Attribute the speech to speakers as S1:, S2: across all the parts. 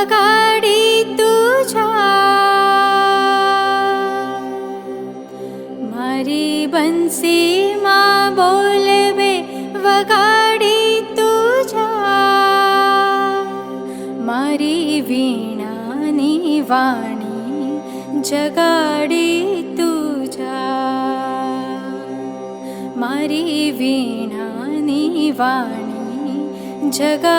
S1: वगाडी ता मा बन्सि वगाडी ता मारि वीणानि वाणि जगा ता मा वीणानि वाणि जगा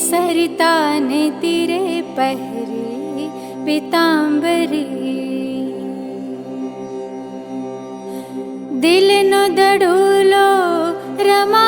S1: सरिता ने तिरे पहरे पिताम्बरी दिल न दडोलो रमा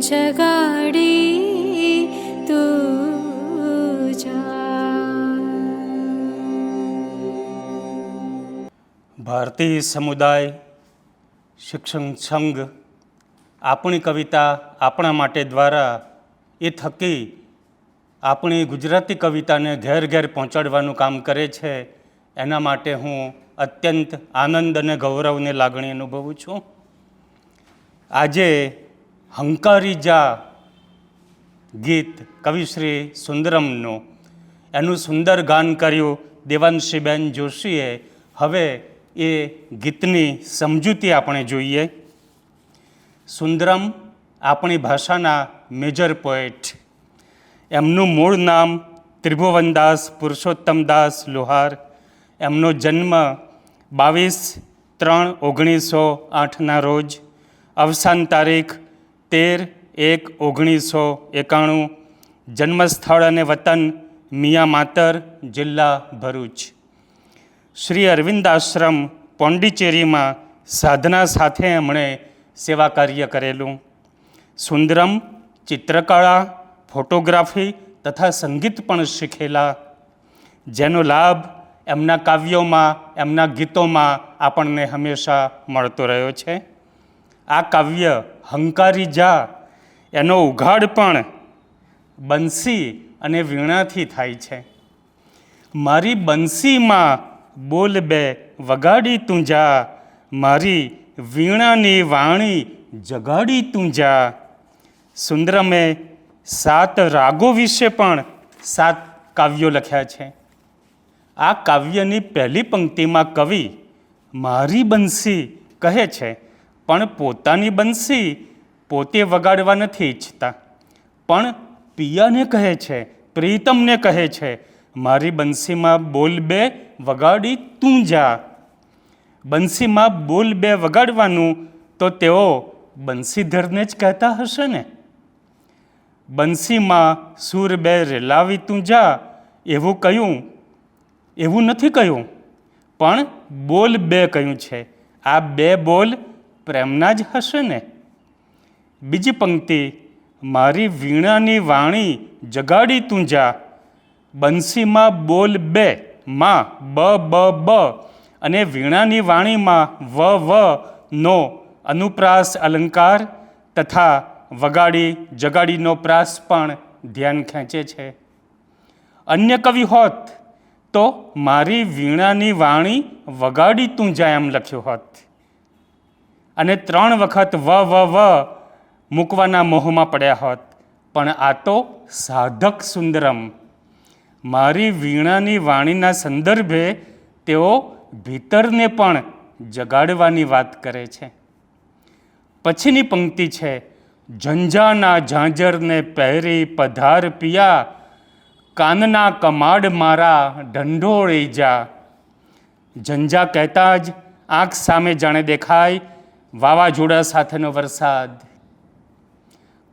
S1: જગાડી
S2: ભારતીય સમુદાય શિક્ષણ સંઘ આપણી કવિતા આપણા માટે દ્વારા એ થકી આપણી ગુજરાતી કવિતાને ઘેર ઘેર પહોંચાડવાનું કામ કરે છે એના માટે હું અત્યંત આનંદ અને ગૌરવને લાગણી અનુભવું છું આજે હંકારી જા ગીત કવિશ્રી સુંદરમનું. એનું સુંદર ગાન કર્યું દેવાંશીબેન જોશીએ. હવે એ ગીતની સમજૂતી આપણે જોઈએ. સુંદરમ આપણી ભાષાના મેજર પોએટ. એમનું મૂળ નામ ત્રિભુવનદાસ પુરુષોત્તમદાસ લોહાર. એમનો જન્મ બાવીસ ત્રણ ઓગણીસો આઠના રોજ અવસાન તારીખ તેર એક ઓગણીસો એકાણું જન્મસ્થળ અને વતન મિયા માતર, જિલ્લા ભરૂચ. શ્રી અરવિંદ આશ્રમ પોંડિચેરીમાં સાધના સાથે એમણે સેવા કાર્ય કરેલું. સુંદરમ, ચિત્રકળા, ફોટોગ્રાફી તથા સંગીત પણ શીખેલા. જેનો લાભ એમના કાવ્યોમાં, એમના ગીતોમાં આપણને હંમેશા મળતો રહ્યો છે. આ કાવ્ય હંકારી જા, એનો ઉઘાડ પણ બંસી અને વીણાથી થાય છે. મારી બંસીમાં બોલ બે, વગાડી તું જા. મારી વીણાની વાણી જગાડી તું જા. સુંદરમે સાત રાગો વિશે પણ સાત કાવ્યો લખ્યા છે. આ કાવ્યની પહેલી પંક્તિમાં કવિ મારી બંસી કહે છે પણ પોતાની બંસી પોતે વગાડવા નથી ઈચ્છતા. પણ પિયાને કહે છે, પ્રીતમને કહે છે, મારી બંસીમાં બોલ બે, વગાડી તું જા. બંસીમાં બોલ બે વગાડવાનું તો તેઓ બંસીધરને જ કહેતા હશે ને? બંસીમાં સૂર બે રેલાવી તું જા. એવું કહ્યું એવું નથી કહ્યું પણ બોલ બે કહ્યું છે. આ બે બોલ પ્રેમના જ હશે ને? બીજી પંક્તિ, મારી વીણાની વાણી જગાડી તું જા. બંસીમાં બોલ બે, માં, બ બ બ. અને વીણાની વાણીમાં વ વ, નો અનુપ્રાસ અલંકાર તથા વગાડી, જગાડીનો પ્રાસ પણ ધ્યાન ખેંચે છે. અન્ય કવિ હોત, તો મારી વીણાની વાણી વગાડી તું જાય એમ લખ્યું હોત. અને ત્રણ વખત વ વ વ મૂકવાના મોહમાં પડ્યા હોત. પણ આ તો સાધક સુંદરમ. મારી વીણાની વાણીના સંદર્ભે તેઓ ભીતરને પણ જગાડવાની વાત કરે છે. પછીની પંક્તિ છે, ઝંઝાના ઝાંઝરને પહેરી પધાર પિયા, કાનના કમાડ મારા ઢંઢોળી જા. ઝંઝા કહેતા જ આંખ સામે જાણે દેખાય વાવાઝોડા સાથેનો વરસાદ.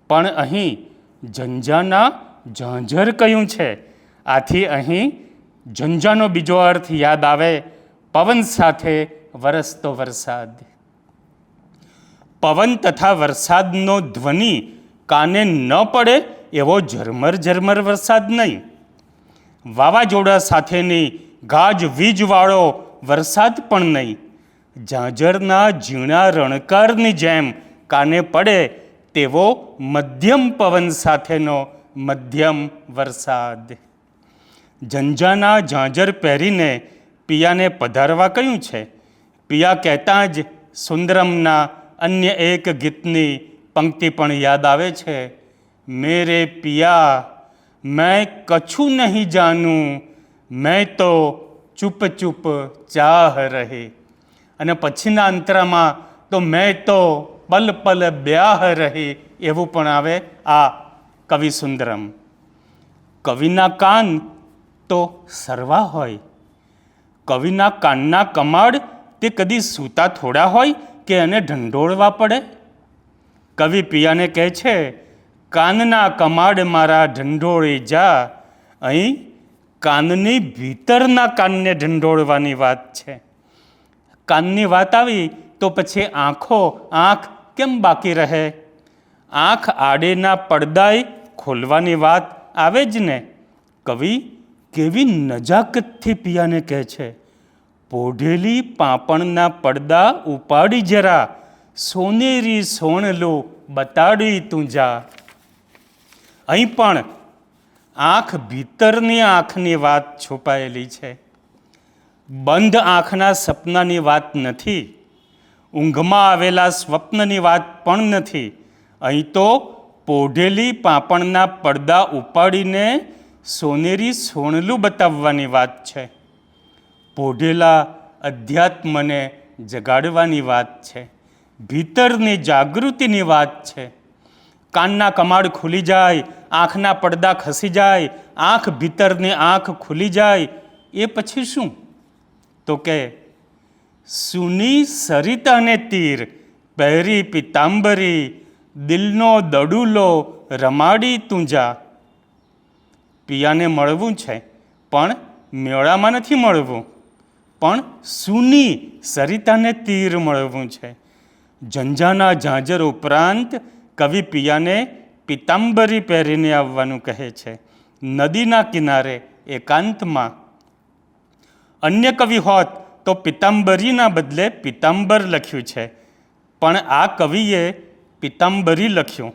S2: પણ અહીં ઝંઝાના ઝાંઝર કયું છે? આથી અહીં ઝંઝાનો બીજો અર્થ યાદ આવે, પવન સાથે વરસતો વરસાદ. પવન તથા વરસાદનો ધ્વનિ કાને ન પડે એવો ઝરમર ઝરમર વરસાદ નહીં. વાવાઝોડા સાથેની ગાજ વીજવાળો વરસાદ પણ નહીં. ઝાંઝરના ઝીણા રણકારની જેમ કાને પડે તેવો મધ્યમ પવન સાથેનો મધ્યમ વરસાદ. ઝંઝાના ઝાંઝર પહેરીને પિયાને પધારવા કહ્યું છે? પિયા કહેતા જ સુંદરમના અન્ય એક ગીતની પંક્તિ પણ યાદ આવે છે. મેરે પિયા, મેં કછું નહીં જાનું, મેં તો ચૂપ ચૂપ ચાહ રહે. અને પછીના અંતરામાં તો મેં તો પલ પલ બ્યાહ રહી એવું પણ આવે આ કવિ સુંદરમ કવિના કાન તો સર્વા હોય. કવિના કાનના કમાડ તે કદી સૂતા થોડા હોય કે એને ઢંઢોળવા પડે? કવિ પિયાને કહે છે, કાનના કમાડ મારા ઢંઢોળી જા. અહીં કાનની ભીતરના કાનને ઢંઢોળવાની વાત છે. કાનની વાત આવી તો પછી આંખો, આંખ કેમ બાકી રહે? આંખ આડેના પડદાય ખોલવાની વાત આવે જ ને? કવિ કેવી નજાકતથી પિયાને કહે છે, પોઢેલી પાપણના પડદા ઉપાડી જરા, સોનેરી સોણલો બતાડી તું જા. અહીં પણ આંખ ભીતરની આંખની વાત છુપાયેલી છે. બંધ આંખના સપનાની વાત નથી, ઊંઘમાં આવેલા સ્વપ્નની વાત પણ નથી, અહીં તો પોઢેલી પાપણના પડદા ઉપાડીને સોનેરી સોનલું બતાવવાની વાત છે. પોઢેલા અધ્યાત્મને જગાડવાની વાત છે. ભીતરની જાગૃતિની વાત છે. કાનના કમાડ ખુલી જાય, આંખના પડદા ખસી જાય, આંખ ભીતરની આંખ ખુલી જાય, એ પછી શું? તો કે, સુની સરિત અને તીર, પહેરી પિતાંબરી, દિલનો દડુલો, રમાડી તુંજા. પિયાને મળવું છે, પણ મેળામાં નથી મળવું. પણ સુની સરિતાને તીર મળવું છે. ઝંઝાના ઝાંઝર ઉપરાંત કવિ પિયાને પિતાંબરી પહેરીને આવવાનું કહે છે. નદીના કિનારે એકાંતમાં અન્ય કવિ હોત તો પિતાંબરીના બદલે પિતાંબર લખ્યું છે. પણ આ કવિએ પિતાંબરી લખ્યું.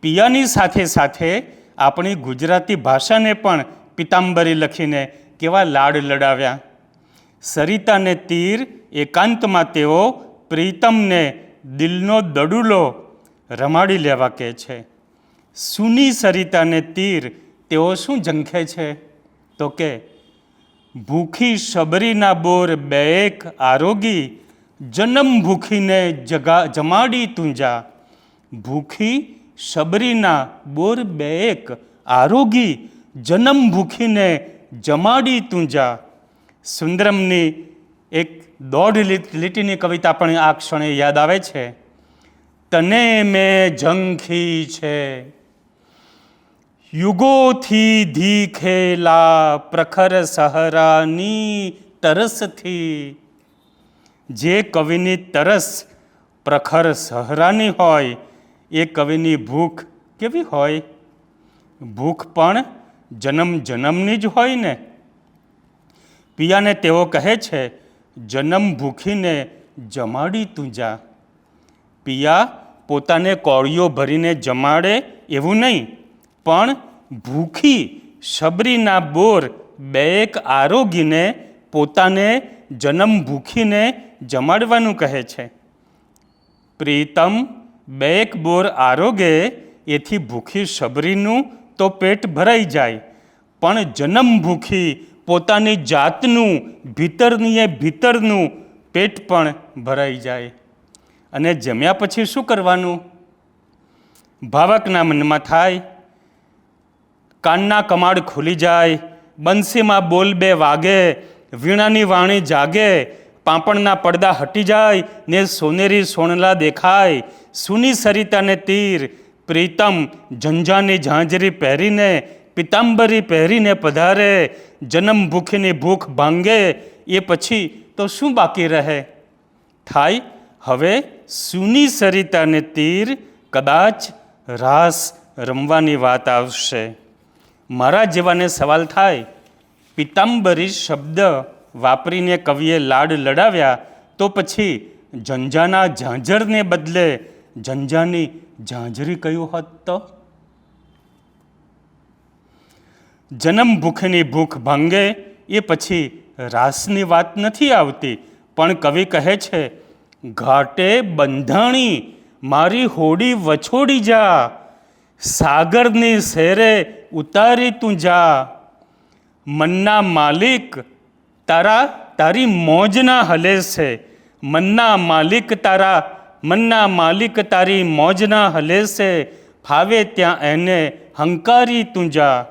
S2: પિયાની સાથે સાથે આપણી ગુજરાતી ભાષાને પણ પિતાંબરી લખીને કેવા લાડ લડાવ્યા. સરિતાને તીર એકાંતમાં તેઓ પ્રીતમને દિલનો દડુલો રમાડી લેવા કહે છે. સુની સરિતાને તીર તેઓ શું ઝંખે છે? તો કે ભૂખી શબરીના બોર બેક આરોગી, જન્મ ભૂખીને જગા જમાડી તુંજા. ભૂખી શબરીના બોર બેક આરોગી, જન્મ ભૂખીને જમાડી તુંજા. સુંદરમની એક દોઢ લીટીની કવિતા પણ આ ક્ષણે યાદ આવે છે. તને મેં ઝંખી છે. યુગોથી ધીખેલા પ્રખર સહરાની તરસથી જે કવિની તરસ પ્રખર સહરાની હોય, એ કવિની ભૂખ કેવી હોય? ભૂખ પણ જન્મ જન્મની જ હોય ને. પિયાને તેઓ કહે છે, જન્મ ભૂખીને જમાડી તું જા. પિયા પોતાને કોળીઓ ભરીને જમાડે એવું નહીં. પણ ભૂખી શબરીના બોર બેક આરોગીને પોતાને જન્મ ભૂખીને જમાડવાનું કહે છે. પ્રીતમ બેક બોર આરોગે એથી ભૂખી શબરીનું તો પેટ ભરાઈ જાય, પણ જન્મ ભૂખી પોતાની જાતનું ભીતરનીએ ભીતરનું પેટ પણ ભરાઈ જાય. અને જમ્યા પછી શું કરવાનું? ભાવકના મનમાં થાય કાનના કમાડ ખુલી જાય, બંસીમાં બોલ બે વાગે, વીણાની વાણી જાગે, પાપણના પડદા હટી જાય, ને સોનેરી સોનલા દેખાય, સુની સરિતાને તીર, પ્રીતમ ઝંઝાની ઝાંઝરી પહેરીને, પિતાંબરી પહેરીને પધારે, જન્મ ભૂખીની ભૂખ ભાંગે, એ પછી તો શું બાકી રહે? થાય હવે સુની સરિતાને તીર, કદાચ રાસ રમવાની વાત આવશે. મારા જેવાને સવાલ થાય. પિતાંબરી શબ્દ વાપરીને કવિએ લાડ લડાવ્યા તો પછી ઝંઝાના ઝાંઝરને બદલે ઝંઝાની ઝાંઝરી કયું હોત તો? જન્મ ભૂખની ભૂખ ભાંગે એ પછી રાસની વાત નથી આવતી, પણ કવિ કહે છે, ઘાટે બંધાણી, મારી હોડી વછોડી જા. સાગરની શેરે ઉતારી તું જા. મનના માલિક તારા, તારી મોજના હલે છે. મનના માલિક તારા, મનના માલિક તારી મોજના હલે છે. ફાવે ત્યાં એને હંકારી તું જા.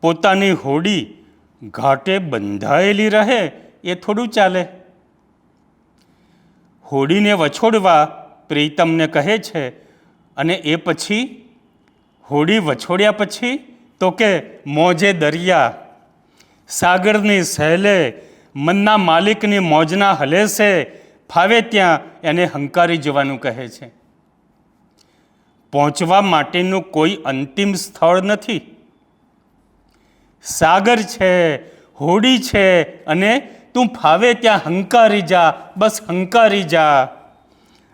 S2: પોતાની હોડી ઘાટે બંધાયેલી રહે, એ થોડું ચાલે. હોડીને વછોડવા પ્રીતમને કહે છે, અને એ પછી હોડી વછોડ્યા પછી તો કે મોજે દરિયા. સાગરની સહેલે મનના માલિકની મોજના હલે છે ફાવે ત્યાં એને હંકારી જવાનું કહે છે. પહોંચવા માટેનું કોઈ અંતિમ સ્થળ નથી. સાગર છે, હોડી છે અને તું ફાવે ત્યાં હંકારી જા, બસ હંકારી જા.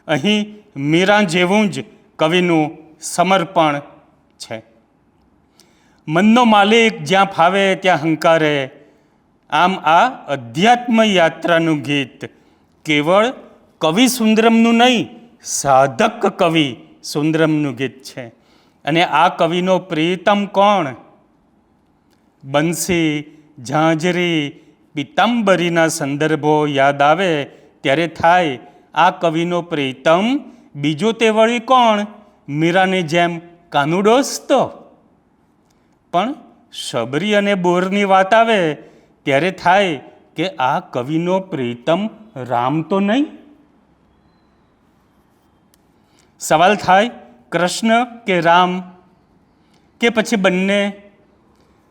S2: અહીં મીરા જેવું જ કવિનું સમર્પણ છે. મનનો માલિક જ્યાં ફાવે ત્યાં હંકારે. આમ આ અધ્યાત્મ યાત્રાનું ગીત. કેવળ કવિ સુંદરમનું નહીં, સાધક કવિ સુંદરમનું ગીત છે. અને આ કવિનો પ્રિયતમ કોણ? બંસી, ઝાંઝરી પિત્તાંબરીના સંદર્ભો યાદ આવે ત્યારે થાય, આ કવિનો પ્રીતમ બીજો તે વળી કોણ? મીરાની જેમ કાનુડોસ તો પણ શબરી અને બોરની વાત આવે, ત્યારે થાય કે આ કવિનો પ્રીતમ રામ તો નહીં? સવાલ થાય, કૃષ્ણ કે રામ? કે પછી બંને?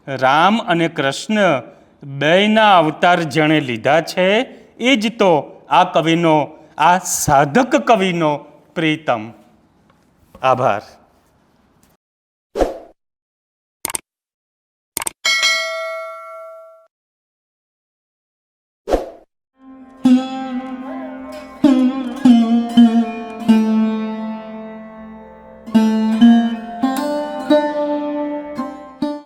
S2: રામ અને કૃષ્ણ બેયના અવતાર જેણે લીધા છે, એ જ તો આ કવિનો, આ સાધક કવિનો પ્રીતમ. આભાર.